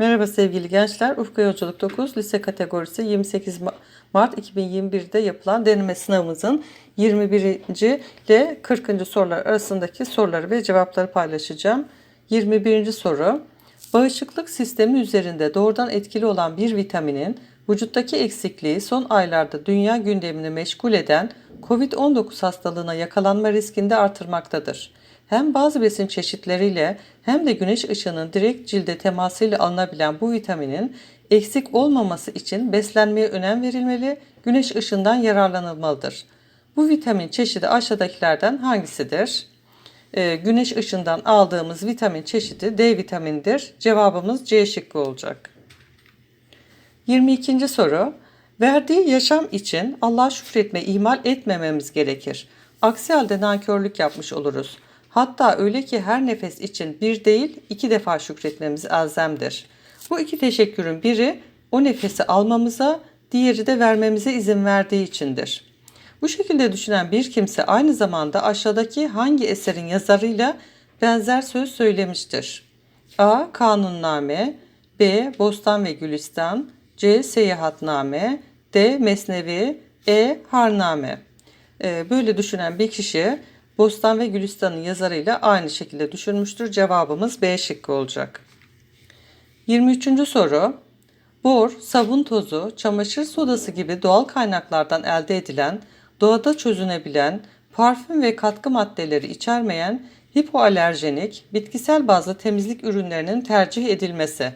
Merhaba sevgili gençler. Ufka Yolculuk 9 lise kategorisi 28 Ma- Mart 2021'de yapılan deneme sınavımızın 21. ile 40. sorular arasındaki soruları ve cevapları paylaşacağım. 21. soru. Bağışıklık sistemi üzerinde doğrudan etkili olan bir vitaminin vücuttaki eksikliği son aylarda dünya gündemini meşgul eden COVID-19 hastalığına yakalanma riskini de artırmaktadır. Hem bazı besin çeşitleriyle hem de güneş ışığının direkt cilde temasıyla alınabilen bu vitaminin eksik olmaması için beslenmeye önem verilmeli, güneş ışığından yararlanılmalıdır. Bu vitamin çeşidi aşağıdakilerden hangisidir? Ee, güneş ışığından aldığımız vitamin çeşidi D vitaminidir. Cevabımız C şıkkı olacak. 22. soru. Verdiği yaşam için Allah'a şükretme ihmal etmememiz gerekir. Aksi halde nankörlük yapmış oluruz. Hatta öyle ki her nefes için bir değil iki defa şükretmemiz elzemdir. Bu iki teşekkürün biri o nefesi almamıza, diğeri de vermemize izin verdiği içindir. Bu şekilde düşünen bir kimse aynı zamanda aşağıdaki hangi eserin yazarıyla benzer söz söylemiştir? A. Kanunname B. Bostan ve Gülistan C. Seyahatname D. Mesnevi E. Harname Ee, Böyle düşünen bir kişi Bostan ve Gülistan'ın yazarıyla aynı şekilde düşünmüştür. Cevabımız B şıkkı olacak. 23. soru. Bor, sabun tozu, çamaşır sodası gibi doğal kaynaklardan elde edilen, doğada çözünebilen, parfüm ve katkı maddeleri içermeyen hipoalerjenik, bitkisel bazlı temizlik ürünlerinin tercih edilmesi.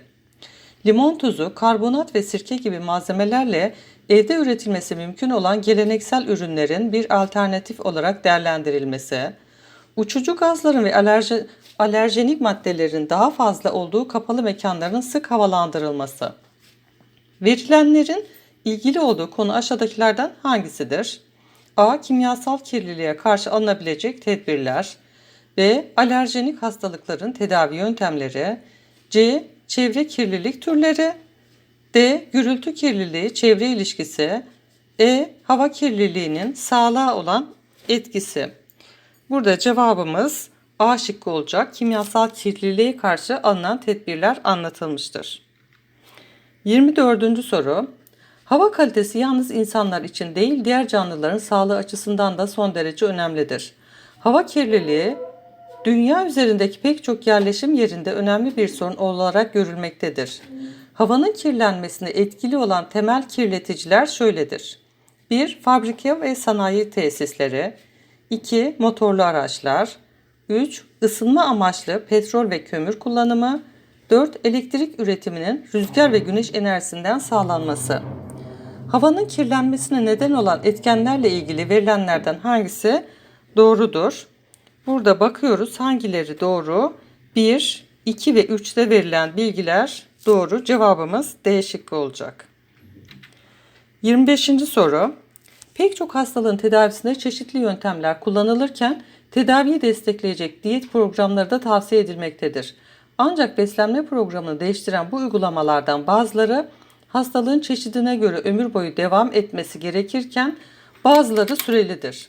Limon tuzu, karbonat ve sirke gibi malzemelerle evde üretilmesi mümkün olan geleneksel ürünlerin bir alternatif olarak değerlendirilmesi, uçucu gazların ve alerji, alerjenik maddelerin daha fazla olduğu kapalı mekanların sık havalandırılması. Verilenlerin ilgili olduğu konu aşağıdakilerden hangisidir? A. Kimyasal kirliliğe karşı alınabilecek tedbirler. B. Alerjenik hastalıkların tedavi yöntemleri. C. Çevre kirlilik türleri. D. Gürültü kirliliği, çevre ilişkisi. E. Hava kirliliğinin sağlığa olan etkisi. Burada cevabımız A şıkkı olacak. Kimyasal kirliliğe karşı alınan tedbirler anlatılmıştır. 24. soru. Hava kalitesi yalnız insanlar için değil, diğer canlıların sağlığı açısından da son derece önemlidir. Hava kirliliği dünya üzerindeki pek çok yerleşim yerinde önemli bir sorun olarak görülmektedir. Havanın kirlenmesine etkili olan temel kirleticiler şöyledir. 1. Fabrika ve sanayi tesisleri 2. Motorlu araçlar 3. Isınma amaçlı petrol ve kömür kullanımı 4. Elektrik üretiminin rüzgar ve güneş enerjisinden sağlanması. Havanın kirlenmesine neden olan etkenlerle ilgili verilenlerden hangisi doğrudur? Burada bakıyoruz hangileri doğru? 1, 2 ve 3'te verilen bilgiler doğru. Cevabımız D şıkkı olacak. 25. soru. Pek çok hastalığın tedavisinde çeşitli yöntemler kullanılırken tedaviyi destekleyecek diyet programları da tavsiye edilmektedir. Ancak beslenme programını değiştiren bu uygulamalardan bazıları hastalığın çeşidine göre ömür boyu devam etmesi gerekirken bazıları sürelidir.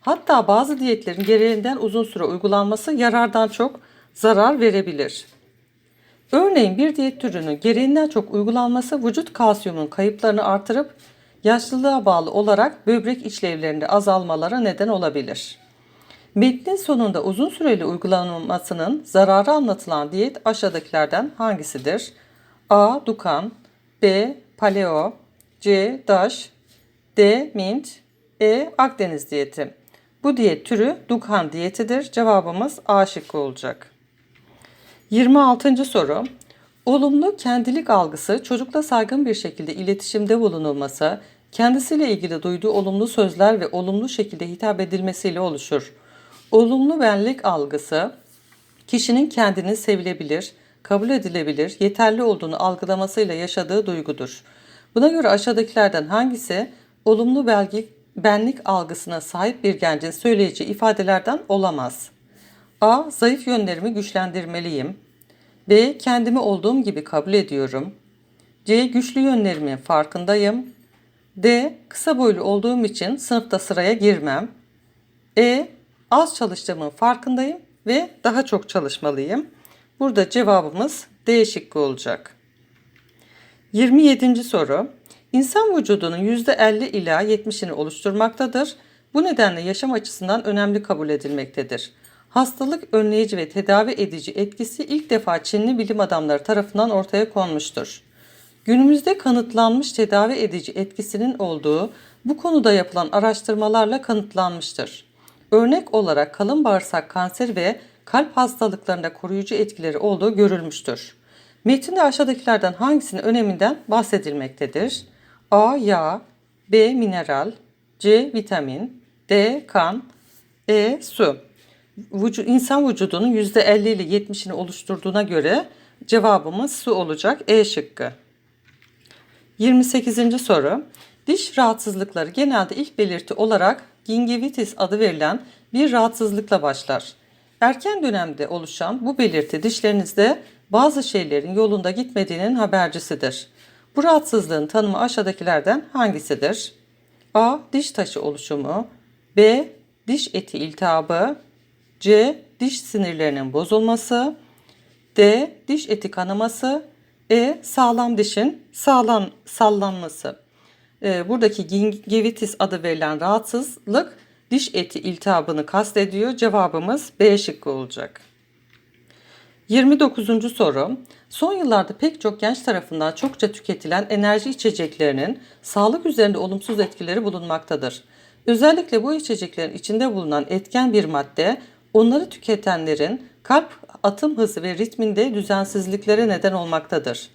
Hatta bazı diyetlerin gereğinden uzun süre uygulanması yarardan çok zarar verebilir. Örneğin bir diyet türünün gereğinden çok uygulanması vücut kalsiyumun kayıplarını artırıp yaşlılığa bağlı olarak böbrek işlevlerinde azalmalara neden olabilir. Metnin sonunda uzun süreli uygulanmasının zararı anlatılan diyet aşağıdakilerden hangisidir? A. Dukan B. Paleo C. DAŞ D. Mint E. Akdeniz diyeti. Bu diyet türü Dukan diyetidir. Cevabımız A şıkkı olacak. 26. soru. Olumlu kendilik algısı çocukla saygın bir şekilde iletişimde bulunulması, kendisiyle ilgili duyduğu olumlu sözler ve olumlu şekilde hitap edilmesiyle oluşur. Olumlu benlik algısı kişinin kendini sevilebilir, kabul edilebilir, yeterli olduğunu algılamasıyla yaşadığı duygudur. Buna göre aşağıdakilerden hangisi olumlu belgi, benlik algısına sahip bir gencin söyleyeceği ifadelerden olamaz? A. Zayıf yönlerimi güçlendirmeliyim. B. Kendimi olduğum gibi kabul ediyorum. C. Güçlü yönlerimin farkındayım. D. Kısa boylu olduğum için sınıfta sıraya girmem. E. Az çalıştığımın farkındayım ve daha çok çalışmalıyım. Burada cevabımız D şıkkı olacak. 27. soru. İnsan vücudunun %50 ila 70'ini oluşturmaktadır. Bu nedenle yaşam açısından önemli kabul edilmektedir. Hastalık önleyici ve tedavi edici etkisi ilk defa Çinli bilim adamları tarafından ortaya konmuştur. Günümüzde kanıtlanmış tedavi edici etkisinin olduğu bu konuda yapılan araştırmalarla kanıtlanmıştır. Örnek olarak kalın bağırsak kanseri ve kalp hastalıklarında koruyucu etkileri olduğu görülmüştür. Metinde aşağıdakilerden hangisinin öneminden bahsedilmektedir? A. Yağ B. Mineral C. Vitamin D. Kan E. Su Vücu, insan vücudunun %50 ile 70'ini oluşturduğuna göre cevabımız su olacak. E şıkkı. 28. soru. Diş rahatsızlıkları genelde ilk belirti olarak gingivitis adı verilen bir rahatsızlıkla başlar. Erken dönemde oluşan bu belirti dişlerinizde bazı şeylerin yolunda gitmediğinin habercisidir. Bu rahatsızlığın tanımı aşağıdakilerden hangisidir? A. Diş taşı oluşumu B. Diş eti iltihabı C. Diş sinirlerinin bozulması D. Diş eti kanaması E. Sağlam dişin sağlam sallanması. E, buradaki gingivitis adı verilen rahatsızlık diş eti iltihabını kastediyor. Cevabımız B şıkkı olacak. 29. soru. Son yıllarda pek çok genç tarafından çokça tüketilen enerji içeceklerinin sağlık üzerinde olumsuz etkileri bulunmaktadır. Özellikle bu içeceklerin içinde bulunan etken bir madde onları tüketenlerin kalp atım hızı ve ritminde düzensizliklere neden olmaktadır.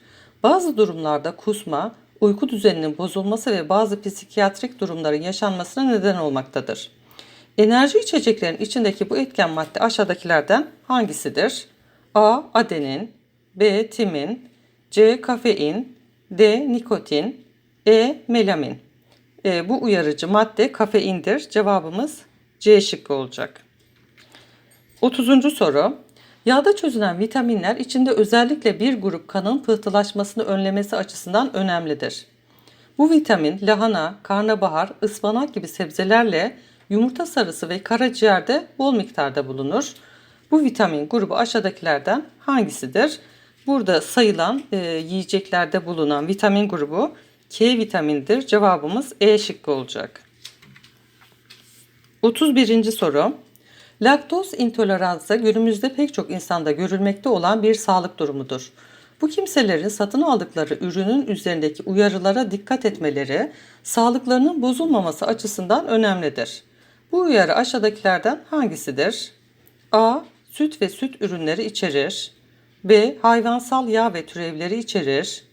Bazı durumlarda kusma, uyku düzeninin bozulması ve bazı psikiyatrik durumların yaşanmasına neden olmaktadır. Enerji içeceklerin içindeki bu etken madde aşağıdakilerden hangisidir? A. Adenin B. Timin C. Kafein D. Nikotin E. Melamin e, Bu uyarıcı madde kafeindir. Cevabımız C şıkkı olacak. 30. soru. Yağda çözünen vitaminler içinde özellikle bir grup kanın pıhtılaşmasını önlemesi açısından önemlidir. Bu vitamin lahana, karnabahar, ıspanak gibi sebzelerle yumurta sarısı ve karaciğerde bol miktarda bulunur. Bu vitamin grubu aşağıdakilerden hangisidir? Burada sayılan e, yiyeceklerde bulunan vitamin grubu K vitamindir. Cevabımız E şıkkı olacak. 31. soru. Laktoz intoleransı günümüzde pek çok insanda görülmekte olan bir sağlık durumudur. Bu kimselerin satın aldıkları ürünün üzerindeki uyarılara dikkat etmeleri sağlıklarının bozulmaması açısından önemlidir. Bu uyarı aşağıdakilerden hangisidir? A. Süt ve süt ürünleri içerir. B. Hayvansal yağ ve türevleri içerir.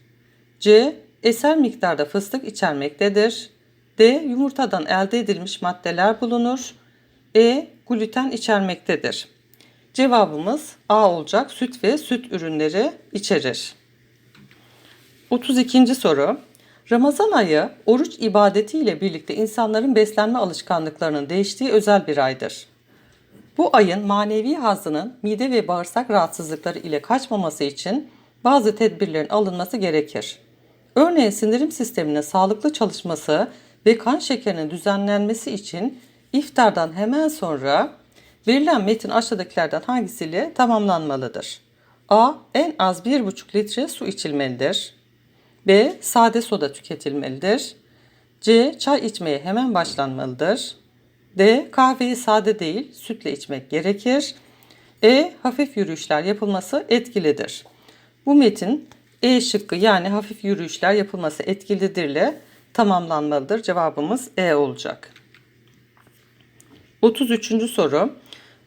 C. Eser miktarda fıstık içermektedir. D. Yumurtadan elde edilmiş maddeler bulunur. E. Gluten içermektedir. Cevabımız A olacak. Süt ve süt ürünleri içerir. 32. soru. Ramazan ayı oruç ibadeti ile birlikte insanların beslenme alışkanlıklarının değiştiği özel bir aydır. Bu ayın manevi hazının mide ve bağırsak rahatsızlıkları ile kaçmaması için bazı tedbirlerin alınması gerekir. Örneğin sindirim sisteminin sağlıklı çalışması ve kan şekerinin düzenlenmesi için iftardan hemen sonra verilen metin aşağıdakilerden hangisiyle tamamlanmalıdır? A. En az 1,5 litre su içilmelidir. B. Sade soda tüketilmelidir. C. Çay içmeye hemen başlanmalıdır. D. Kahveyi sade değil, sütle içmek gerekir. E. Hafif yürüyüşler yapılması etkilidir. Bu metin E şıkkı yani hafif yürüyüşler yapılması etkilidirle tamamlanmalıdır. Cevabımız E olacak. 33. soru.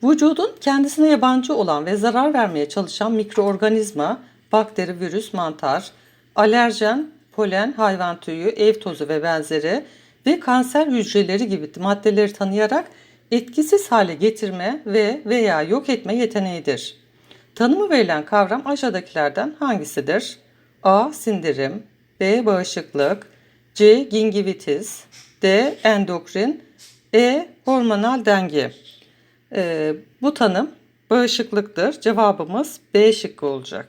Vücudun kendisine yabancı olan ve zarar vermeye çalışan mikroorganizma, bakteri, virüs, mantar, alerjen, polen, hayvan tüyü, ev tozu ve benzeri ve kanser hücreleri gibi maddeleri tanıyarak etkisiz hale getirme ve veya yok etme yeteneğidir. Tanımı verilen kavram aşağıdakilerden hangisidir? A. Sindirim B. Bağışıklık C. Gingivitis D. Endokrin E. Hormonal denge ee, Bu tanım bağışıklıktır. Cevabımız B şıkkı olacak.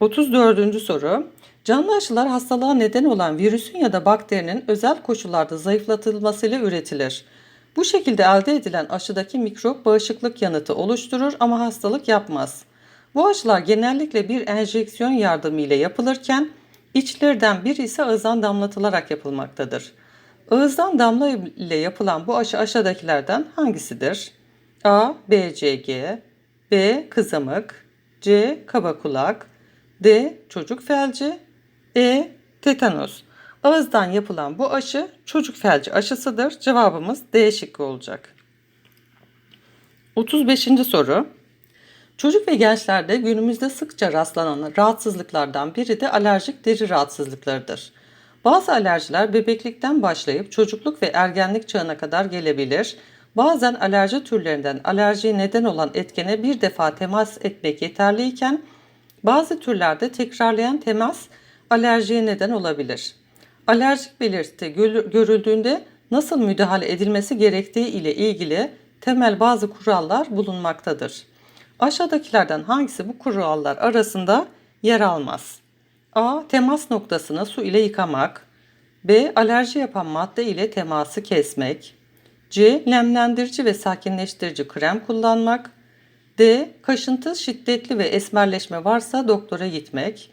34. soru. Canlı aşılar hastalığa neden olan virüsün ya da bakterinin özel koşullarda zayıflatılmasıyla üretilir. Bu şekilde elde edilen aşıdaki mikrop bağışıklık yanıtı oluşturur ama hastalık yapmaz. Bu aşılar genellikle bir enjeksiyon yardımıyla yapılırken içlerden biri ise ağızdan damlatılarak yapılmaktadır. Ağızdan damla ile yapılan bu aşı aşağıdakilerden hangisidir? A. BCG B. Kızamık C. Kaba kulak D. Çocuk felci E. Tetanos Ağızdan yapılan bu aşı çocuk felci aşısıdır. Cevabımız D şıkkı olacak. 35. soru. Çocuk ve gençlerde günümüzde sıkça rastlanan rahatsızlıklardan biri de alerjik deri rahatsızlıklarıdır. Bazı alerjiler bebeklikten başlayıp çocukluk ve ergenlik çağına kadar gelebilir. Bazen alerji türlerinden alerjiye neden olan etkene bir defa temas etmek yeterliyken bazı türlerde tekrarlayan temas alerjiye neden olabilir. Alerjik belirti görüldüğünde nasıl müdahale edilmesi gerektiği ile ilgili temel bazı kurallar bulunmaktadır. Aşağıdakilerden hangisi bu kurallar arasında yer almaz? A. Temas noktasını su ile yıkamak. B. Alerji yapan madde ile teması kesmek. C. Nemlendirici ve sakinleştirici krem kullanmak. D. Kaşıntı şiddetli ve esmerleşme varsa doktora gitmek.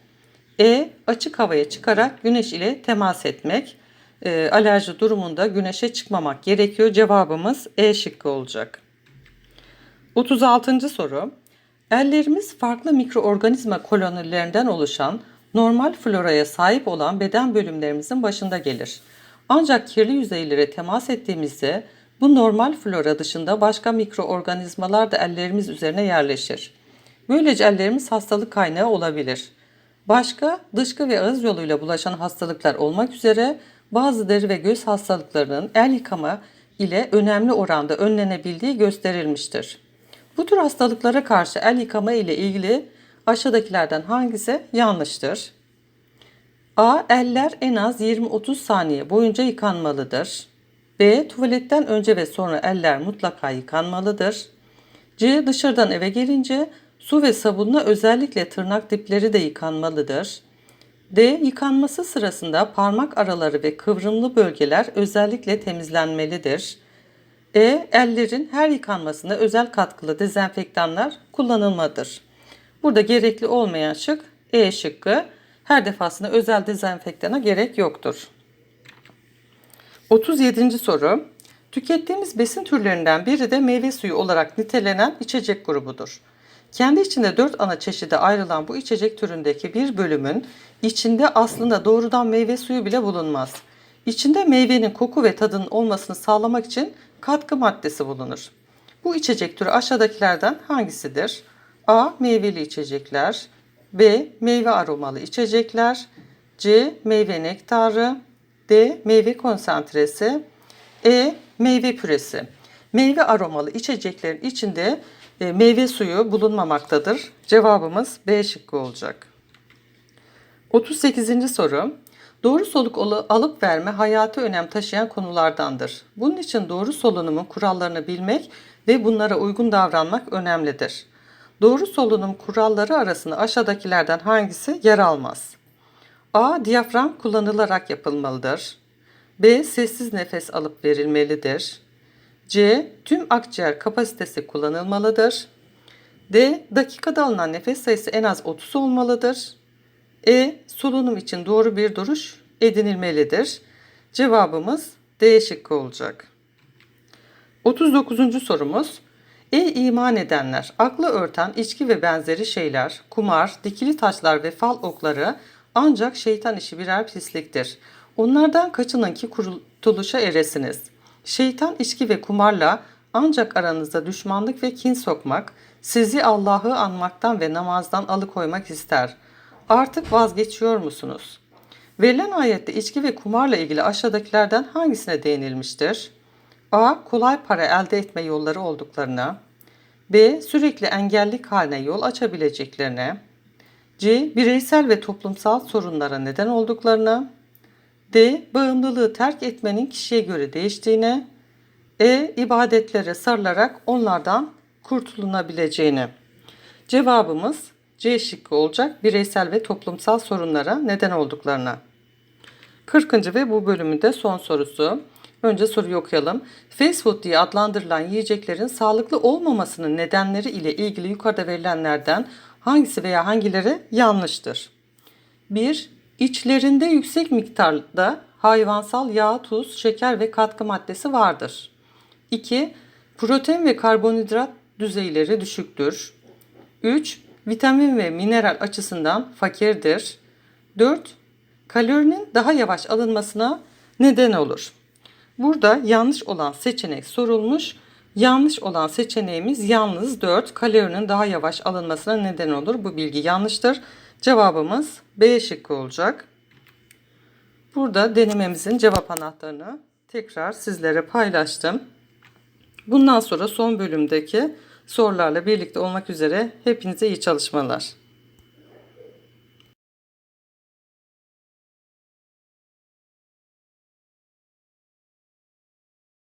E. Açık havaya çıkarak güneş ile temas etmek. E, alerji durumunda güneşe çıkmamak gerekiyor. Cevabımız E şıkkı olacak. 36. soru. Ellerimiz farklı mikroorganizma kolonilerinden oluşan normal floraya sahip olan beden bölümlerimizin başında gelir. Ancak kirli yüzeylere temas ettiğimizde bu normal flora dışında başka mikroorganizmalar da ellerimiz üzerine yerleşir. Böylece ellerimiz hastalık kaynağı olabilir. Başka dışkı ve ağız yoluyla bulaşan hastalıklar olmak üzere bazı deri ve göz hastalıklarının el yıkama ile önemli oranda önlenebildiği gösterilmiştir. Bu tür hastalıklara karşı el yıkama ile ilgili aşağıdakilerden hangisi yanlıştır? A. Eller en az 20-30 saniye boyunca yıkanmalıdır. B. Tuvaletten önce ve sonra eller mutlaka yıkanmalıdır. C. Dışarıdan eve gelince su ve sabunla özellikle tırnak dipleri de yıkanmalıdır. D. Yıkanması sırasında parmak araları ve kıvrımlı bölgeler özellikle temizlenmelidir. E. Ellerin her yıkanmasında özel katkılı dezenfektanlar kullanılmalıdır. Burada gerekli olmayan şık E şıkkı. Her defasında özel dezenfektana gerek yoktur. 37. soru. Tükettiğimiz besin türlerinden biri de meyve suyu olarak nitelenen içecek grubudur. Kendi içinde dört ana çeşide ayrılan bu içecek türündeki bir bölümün içinde aslında doğrudan meyve suyu bile bulunmaz. İçinde meyvenin koku ve tadının olmasını sağlamak için katkı maddesi bulunur. Bu içecek türü aşağıdakilerden hangisidir? A. Meyveli içecekler B. Meyve aromalı içecekler C. Meyve nektarı D. Meyve konsantresi E. Meyve püresi Meyve aromalı içeceklerin içinde e, meyve suyu bulunmamaktadır. Cevabımız B şıkkı olacak. 38. soru. Doğru soluk alıp verme hayatı önem taşıyan konulardandır. Bunun için doğru solunumun kurallarını bilmek ve bunlara uygun davranmak önemlidir. Doğru solunum kuralları arasında aşağıdakilerden hangisi yer almaz? A. Diyafram kullanılarak yapılmalıdır. B. Sessiz nefes alıp verilmelidir. C. Tüm akciğer kapasitesi kullanılmalıdır. D. Dakikada alınan nefes sayısı en az 30 olmalıdır. E. Solunum için doğru bir duruş edinilmelidir. Cevabımız D şıkkı olacak. 39. sorumuz. Ey iman edenler, aklı örten içki ve benzeri şeyler, kumar, dikili taşlar ve fal okları ancak şeytan işi birer pisliktir. Onlardan kaçının ki kurtuluşa eresiniz. Şeytan içki ve kumarla ancak aranızda düşmanlık ve kin sokmak, sizi Allah'ı anmaktan ve namazdan alıkoymak ister. Artık vazgeçiyor musunuz? Verilen ayette içki ve kumarla ilgili aşağıdakilerden hangisine değinilmiştir? A. Kolay para elde etme yolları olduklarına. B. Sürekli engellik haline yol açabileceklerine. C. Bireysel ve toplumsal sorunlara neden olduklarına. D. Bağımlılığı terk etmenin kişiye göre değiştiğine. E. ibadetlere sarılarak onlardan kurtulunabileceğine. Cevabımız C şıkkı olacak. Bireysel ve toplumsal sorunlara neden olduklarına. 40. ve bu bölümün de son sorusu. Önce soruyu okuyalım. Fast food diye adlandırılan yiyeceklerin sağlıklı olmamasının nedenleri ile ilgili yukarıda verilenlerden Hangisi veya hangileri yanlıştır? 1. İçlerinde yüksek miktarda hayvansal yağ, tuz, şeker ve katkı maddesi vardır. 2. Protein ve karbonhidrat düzeyleri düşüktür. 3. Vitamin ve mineral açısından fakirdir. 4. Kalorinin daha yavaş alınmasına neden olur. Burada yanlış olan seçenek sorulmuş. Yanlış olan seçeneğimiz yalnız 4 kalorinin daha yavaş alınmasına neden olur. Bu bilgi yanlıştır. Cevabımız B şıkkı olacak. Burada denememizin cevap anahtarını tekrar sizlere paylaştım. Bundan sonra son bölümdeki sorularla birlikte olmak üzere hepinize iyi çalışmalar.